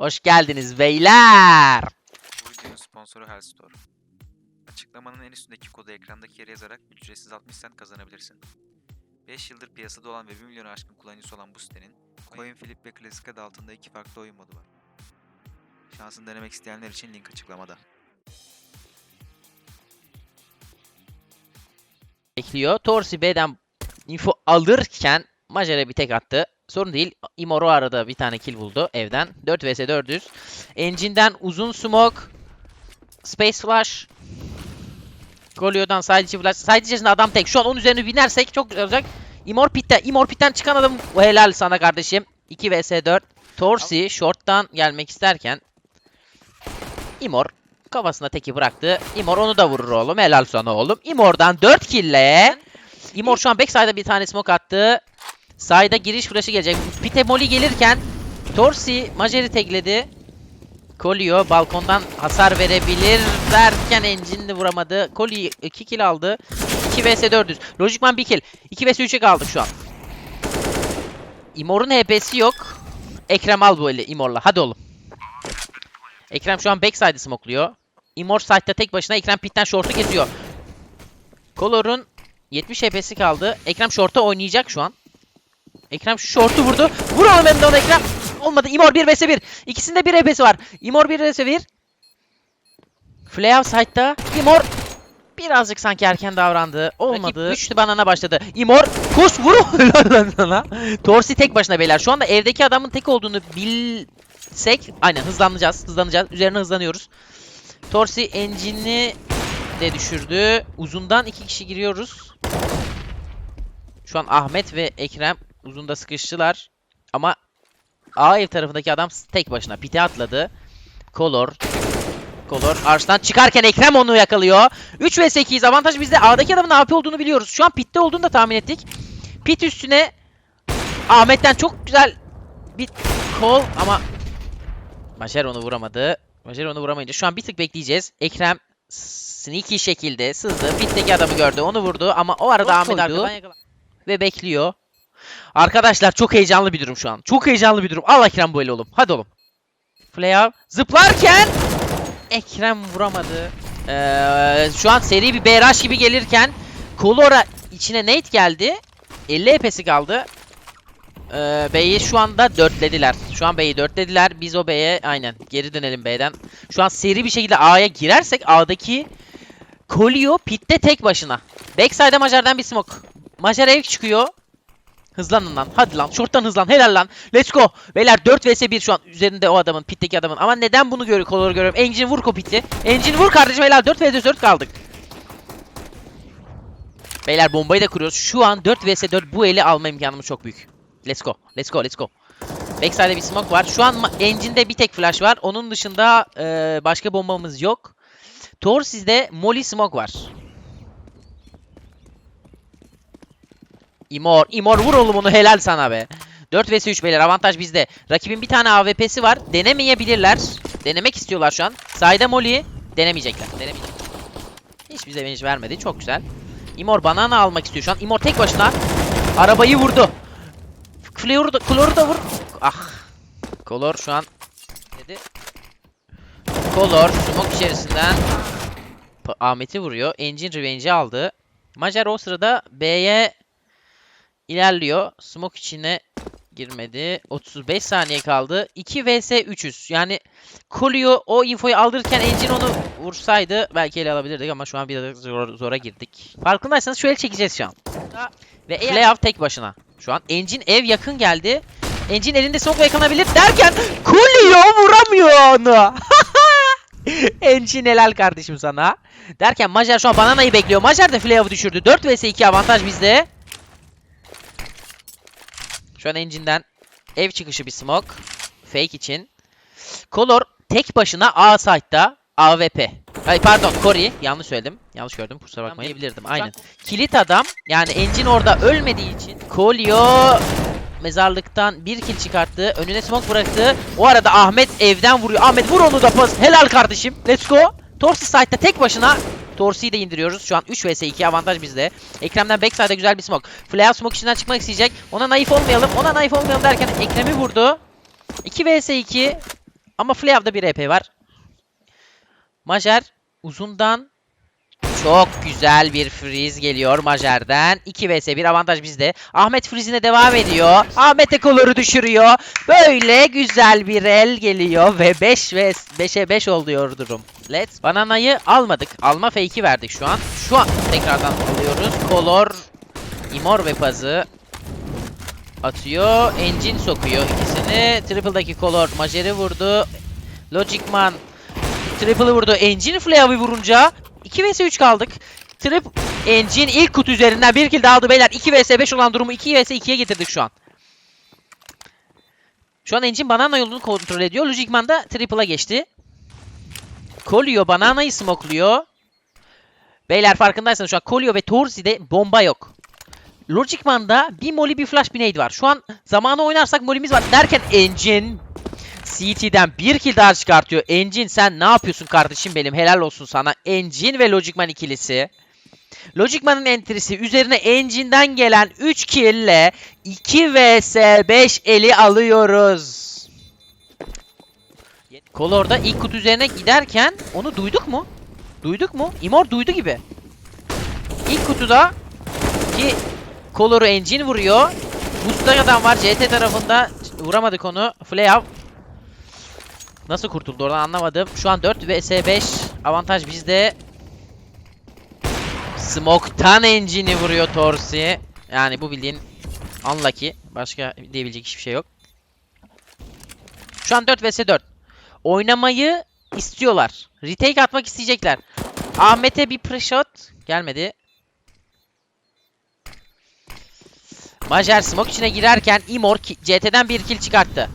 Hoş geldiniz beyler. Bu videonun sponsoru Hellstore. Açıklamanın en üstündeki kodu ekrandaki yere yazarak ücretsiz 60 cent kazanabilirsin. 5 yıldır piyasada olan ve 1 milyonu aşkın kullanıcısı olan bu sitenin Coin Flip ve Classic adı altında iki farklı oyun modu var. Şansını denemek isteyenler için link açıklamada. Bekliyor. Torsi B'den info alırken Majer'e bir tek attı. Sorun değil. Imoro arada bir tane kill buldu evden. 4 vs 400. Engine'den uzun smoke. Space flash. Golio'dan içi flash. İçerisinde adam tek. Şu an onun üzerine binersek çok güzel olacak. Imor Pit'te. Imor Pit'ten çıkan adam helal sana kardeşim. 2 vs 4. Torsi short'tan gelmek isterken Imor kafasına teki bıraktı. Imor onu da vurur oğlum. Helal sana oğlum. Imor'dan 4 kill'le. Imor şu an backside'a bir tane smoke attı. Side'a giriş flash'ı gelecek. Pite Molly gelirken Torsi Majer'i tekledi. Kolio balkondan hasar verebilir derken Engine'i vuramadı. Koli 2 kill aldı. 2 vs 400. Logicman 1 kill. 2 vs 3'e kaldık şu an. Imor'un HP'si yok. Ekrem al bu eli Imor'la. Hadi oğlum. Ekrem şu an backside'ı smokluyor. Imor side'da tek başına Ekrem pitten short'u kesiyor. Color'un 70 HP'si kaldı. Ekrem short'a oynayacak şu an. Ekrem şu short'u vurdu. Vur oğlum hem de onu Ekrem. Olmadı. Imor 1 vs 1. İkisinde 1 HP'si var. Imor 1 vs 1. Flay side'da. Imor birazcık sanki erken davrandı. Olmadı. 3'lü banana başladı. Imor koş vur lan. Torsi tek başına beyler. Şu anda evdeki adamın tek olduğunu bilsek aynen hızlanacağız. Hızlanacağız. Üzerine hızlanıyoruz. Torsi engine'i de düşürdü. Uzundan iki kişi giriyoruz. Şu an Ahmet ve Ekrem uzunda sıkıştılar. Ama A ev tarafındaki adam tek başına pite atladı. Color. Color arştan çıkarken Ekrem onu yakalıyor. 3 vs 8 avantaj bizde. A'daki adamın AP olduğunu biliyoruz. Şu an pitte olduğunu da tahmin ettik. Pit üstüne Ahmet'ten çok güzel bir kol ama Majer onu vuramadı. Majer onu vuramayınca şu an bir tık bekleyeceğiz. Ekrem sneaky şekilde sızdı. Pitteki adamı gördü. Onu vurdu ama o arada Ahmet arkadan ve bekliyor. Arkadaşlar çok heyecanlı bir durum şu an. Çok heyecanlı bir durum. Al Ekrem eli oğlum. Hadi oğlum. Flay zıplarken Ekrem vuramadı. Ee, şu an seri bir BRH gibi gelirken Colora içine Nate geldi. 50 EP'si kaldı. Ee, B'yi şu anda dörtlediler. Şu an B'yi dörtlediler. Biz o B'ye aynen geri dönelim B'den. Şu an seri bir şekilde A'ya girersek A'daki Kolio pitte tek başına. Backside'e Majar'dan bir smoke. Majar ev çıkıyor. Hızlanın lan. Hadi lan. Short'tan hızlan. Helal lan. Let's go. Beyler 4 vs 1 şu an üzerinde o adamın. Pitteki adamın. Ama neden bunu görüyor? Kolor'u görüyorum. Engine vur kopiti. Engine vur kardeşim. Helal 4 vs 4 kaldık. Beyler bombayı da kuruyoruz. Şu an 4 vs 4 bu eli alma imkanımız çok büyük. Let's go. Let's go. Let's go. Backside'de bir smoke var. Şu an engine'de bir tek flash var. Onun dışında eee, başka bombamız yok. Torsiz'de Molly smoke var. Imor, Imor vur oğlum onu helal sana be. 4 vs 3 beyler avantaj bizde. Rakibin bir tane AWP'si var. Denemeyebilirler. Denemek istiyorlar şu an. Sayda Molly denemeyecekler. Denemeyecekler. Hiç bize bench vermedi. Çok güzel. Imor banana almak istiyor şu an. Imor tek başına arabayı vurdu. Flor'u da, Flor'u da vur. Ah. Color şu an dedi. Color smoke içerisinden Ahmet'i vuruyor. Engine Revenge'i aldı. Macar o sırada B'ye ilerliyor. Smoke içine girmedi. 35 saniye kaldı. 2 vs 300. Yani Kolio o infoyu aldırırken Engine onu vursaydı belki ele alabilirdik ama şu an biraz zor, zora girdik. Farkındaysanız şöyle çekeceğiz şu an. Ve playoff tek başına. Şu an Engine ev yakın geldi. Engine elinde smoke yakalanabilir derken Kolio vuramıyor onu. Engine helal kardeşim sana. Derken Macar şu an Banana'yı bekliyor. Macar da playoff'u düşürdü. 4 vs 2 avantaj bizde. Şu an Engine'den ev çıkışı bir smoke. Fake için. Color tek başına A site'da AWP. Ay pardon Cory. Yanlış söyledim. Yanlış gördüm. Kusura bakmayın. Diyebilirdim. Aynen. Kilit adam. Yani Engine orada ölmediği için. Kolio mezarlıktan bir kill çıkarttı. Önüne smoke bıraktı. O arada Ahmet evden vuruyor. Ahmet vur onu da pas. Helal kardeşim. Let's go. Torsi side'da tek başına Torsi'yi de indiriyoruz. Şu an 3 vs 2 avantaj bizde. Ekrem'den backside'a güzel bir smoke. Flare smoke içinden çıkmak isteyecek. Ona naif olmayalım. Ona naif olmayalım derken Ekrem'i vurdu. 2 vs 2 Ama Flayav'da bir EP var. Majer uzundan çok güzel bir freeze geliyor Majer'den. 2 vs 1 avantaj bizde. Ahmet freeze'ine devam ediyor. Ahmet'e koloru düşürüyor. Böyle güzel bir el geliyor ve 5 ve 5'e 5 oluyor durum. Let's. Bananayı almadık. Alma fake'i verdik şu an. Şu an tekrardan alıyoruz. Kolor Imor ve Paz'ı atıyor. Engine sokuyor ikisini. Triple'daki Kolor Majer'i vurdu. Logicman Triple'ı vurdu. Engine Flayav'ı vurunca 2 vs 3 kaldık. Trip Engine ilk kutu üzerinden bir kill aldı beyler. 2 vs 5 olan durumu 2 vs 2'ye getirdik şu an. Şu an Engine banana yolunu kontrol ediyor. Logicman da Triple'a geçti. Kolio bananayı smokluyor. Beyler farkındaysanız şu an Kolio ve Torsi'de bomba yok. Logicman'da bir molly bir flash bir nade var. Şu an zamanı oynarsak molly'miz var derken Engine CT'den bir kill daha çıkartıyor. Engine sen ne yapıyorsun kardeşim benim helal olsun sana. Engine ve Logicman ikilisi. Logicman'ın entrisi üzerine Engine'den gelen 3 kill ile 2 vs 5 eli alıyoruz. Color'da ilk kutu üzerine giderken onu duyduk mu? Duyduk mu? Imor duydu gibi. İlk kutuda ki Color'u Engine vuruyor. Adam var CT tarafında. Vuramadık onu. Flayav Nasıl kurtuldu oradan anlamadım. Şu an 4 vs 5 avantaj bizde. Smoke'tan engine'i vuruyor Torsi. Yani bu bildiğin unlucky. Başka diyebilecek hiçbir şey yok. Şu an 4 vs 4. Oynamayı istiyorlar. Retake atmak isteyecekler. Ahmet'e bir pre-shot gelmedi. Majer smoke içine girerken Imor CT'den bir kill çıkarttı.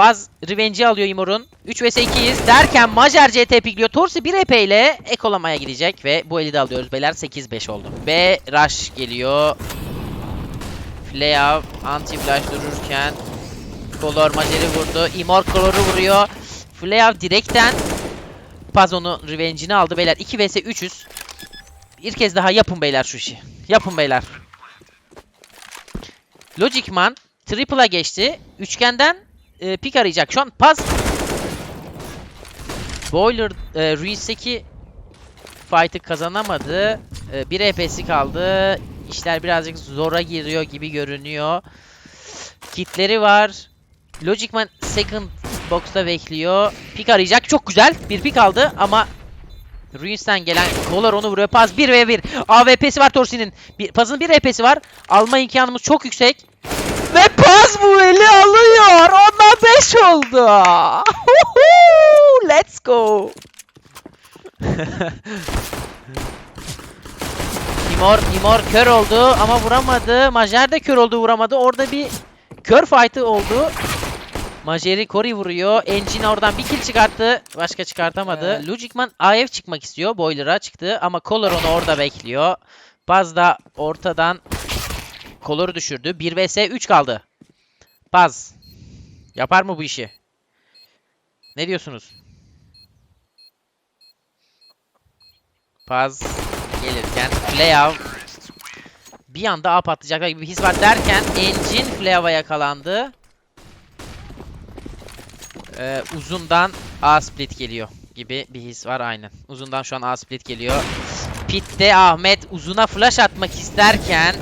Paz Revenge'i alıyor Imor'un. 3 vs 2'yiz derken Majer CT pikliyor. Torsi 1 EP ile ekolamaya gidecek ve bu eli de alıyoruz beyler. 8-5 oldu. B Rush geliyor. Flayav anti-flash dururken Kolor Majer'i vurdu. Imor Kolor'u vuruyor. Flayav direkten Paz onu Revenge'ini aldı beyler. 2 vs 3'üz. Bir kez daha yapın beyler şu işi. Yapın beyler. Logicman triple'a geçti. Üçgenden e, pik arayacak. Şu an Paz Boiler e, Ruins'teki fight'ı kazanamadı. E, bir EP'si kaldı. İşler birazcık zora giriyor gibi görünüyor. Kitleri var. Logicman second box'ta bekliyor. Pik arayacak. Çok güzel. Bir pik aldı ama Ruins'ten gelen Kolar onu vuruyor. Paz 1 ve 1. AWP'si var Torsi'nin. Bir, Paz'ın bir EP'si var. Alma imkanımız çok yüksek. Ve Paz bu eli alıyor. Ondan 5 oldu. Let's go. Timor, Timor kör oldu ama vuramadı. Majer de kör oldu vuramadı. Orada bir kör fight'ı oldu. Majeri Cory vuruyor. Engine oradan bir kill çıkarttı. Başka çıkartamadı. Ee. Logicman AF çıkmak istiyor. Boiler'a çıktı ama Color onu orada bekliyor. Baz da ortadan Color'u düşürdü. 1 vs 3 kaldı. Baz. Yapar mı bu işi? Ne diyorsunuz? Paz gelirken Flayav bir anda A patlayacaklar gibi bir his var derken Engine Flayav'a yakalandı. Ee, uzundan A split geliyor gibi bir his var aynen. Uzundan şu an A split geliyor. Pit'te Ahmet uzuna flash atmak isterken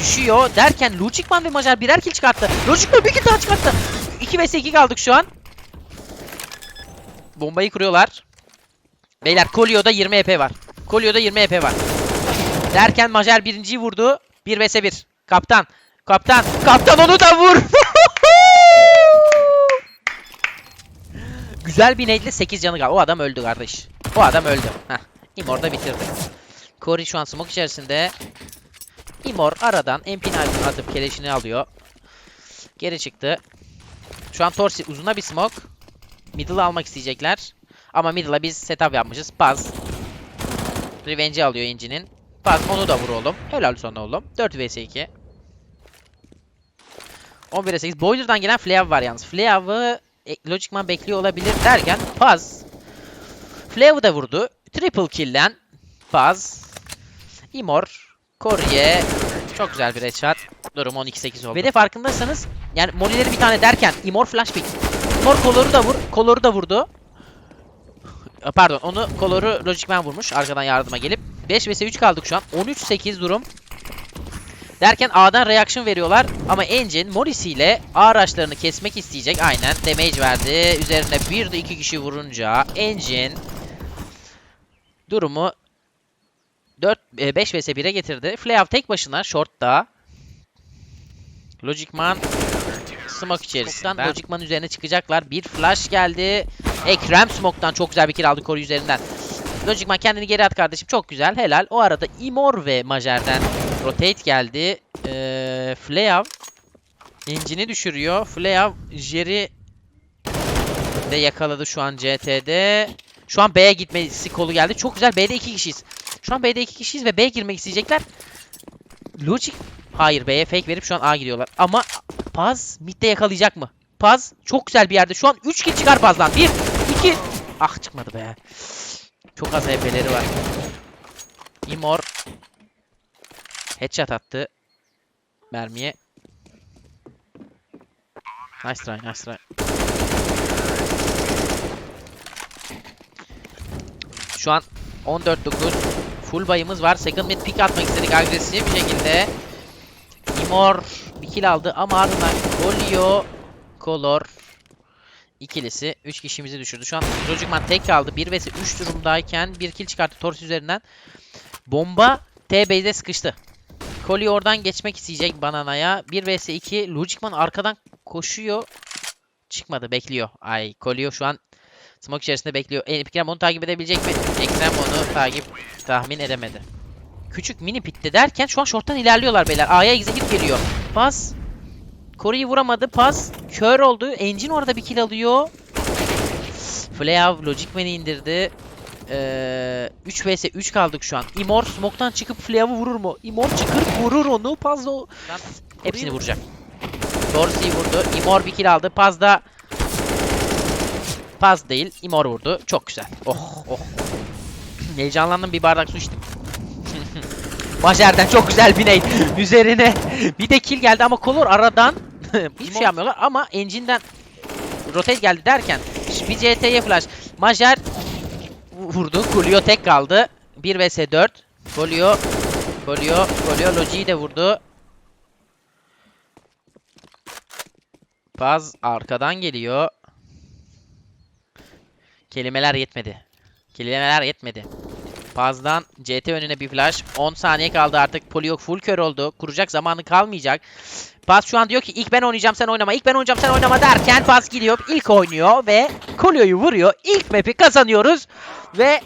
düşüyor derken Logicman ve Macar birer kill çıkarttı. Logicman bir kill daha çıkarttı. 2 vs 2 kaldık şu an. Bombayı kuruyorlar. Beyler Kolio'da 20 EP var. Kolio'da 20 EP var. Derken Macar birinciyi vurdu. 1 vs 1. Kaptan. Kaptan. Kaptan onu da vur. Güzel bir nade'le 8 canı kaldı. O adam öldü kardeş. O adam öldü. Heh. Imor da bitirdi. Cory şu an smoke içerisinde. Imor aradan MP'ni atıp keleşini alıyor. Geri çıktı. Şu an Torsi uzuna bir smoke. Middle'ı almak isteyecekler. Ama middle'a biz setup yapmışız. Paz. Revenge'i alıyor Engine'in. Paz onu da vur oğlum. Helal sana oğlum. 4 vs 2. 11'e 8. Boiler'dan gelen Flav var yalnız. Flav'ı e, Logicman bekliyor olabilir derken Paz Flav'ı da vurdu. Triple kill'den Paz Imor Korye Çok güzel bir headshot. Durum 12-8 oldu. Ve de farkındaysanız yani molileri bir tane derken Imor flash pick. Imor koloru da vur. Koloru da vurdu. Pardon onu koloru Logic Man vurmuş arkadan yardıma gelip. 5 vs 3 kaldık şu an. 13-8 durum. Derken A'dan reaction veriyorlar ama Engine Morris ile A araçlarını kesmek isteyecek. Aynen damage verdi. Üzerine bir de iki kişi vurunca Engine durumu 4 5 vs 1'e getirdi. Flav tek başına short'ta. Logic Man smoke içerisinden Logic Man üzerine çıkacaklar. Bir flash geldi. Ekrem smoke'tan çok güzel bir kill aldı Koru üzerinden. Logic Man kendini geri at kardeşim. Çok güzel. Helal. O arada Imor ve Majer'den rotate geldi. Ee, Flav Engine'i düşürüyor. Flav Jerry de yakaladı şu an CT'de. Şu an B'ye gitmesi kolu geldi. Çok güzel. B'de iki kişiyiz. Şu an B'de iki kişiyiz ve B'ye girmek isteyecekler. Logic Hayır B'ye fake verip şu an A giriyorlar. Ama Paz midde yakalayacak mı? Paz çok güzel bir yerde. Şu an 3 kill çıkar Paz'dan. 1, 2. Ah çıkmadı be. Çok az HP'leri var. Imor headshot attı mermiye. Nice try, nice try. Şu an 14-9 full bayımız var. Second mid pick atmak istedik agresif bir şekilde. Imor bir kill aldı ama ardından Golio, Color ikilisi 3 kişimizi düşürdü. Şu an Logicman tek kaldı. 1 vs 3 durumdayken bir kill çıkarttı Torres üzerinden. Bomba T-Base'de sıkıştı. Koli oradan geçmek isteyecek Banana'ya. 1 vs 2 Logicman arkadan koşuyor. Çıkmadı bekliyor. Ay Kolio şu an smoke içerisinde bekliyor. Ekrem onu takip edebilecek mi? Ekrem onu takip tahmin edemedi. Küçük mini pitte derken şu an short'tan ilerliyorlar beyler. A'ya execute geliyor. Pas. Koru'yu vuramadı. Pas. Kör oldu. Engine orada bir kill alıyor. Flav Logic Man'i indirdi. Ee, 3 vs 3 kaldık şu an. Imor smoke'tan çıkıp Flav'ı vurur mu? Imor çıkır vurur onu. Paz o. Hepsini vuracak. Dorsey'i vurdu. Imor bir kill aldı. Paz da Paz değil. Imor vurdu. Çok güzel. Oh oh. Heyecanlandım bir bardak su içtim. Majer'den çok güzel bir nade. Üzerine bir de kill geldi ama Color aradan hiçbir şey yapmıyorlar ama Engine'den rotate geldi derken bir CT'ye flash. Majer vurdu. Colio tek kaldı. 1 vs 4. Colio Colio Colio Logi'yi de vurdu. Paz arkadan geliyor. Kelimeler yetmedi. Kelimeler yetmedi. Paz'dan CT önüne bir flash. 10 saniye kaldı artık. Poliok full kör oldu. Kuracak zamanı kalmayacak. Paz şu an diyor ki ilk ben oynayacağım sen oynama. İlk ben oynayacağım sen oynama derken Paz gidiyor. ilk oynuyor ve Kolio'yu vuruyor. İlk map'i kazanıyoruz. Ve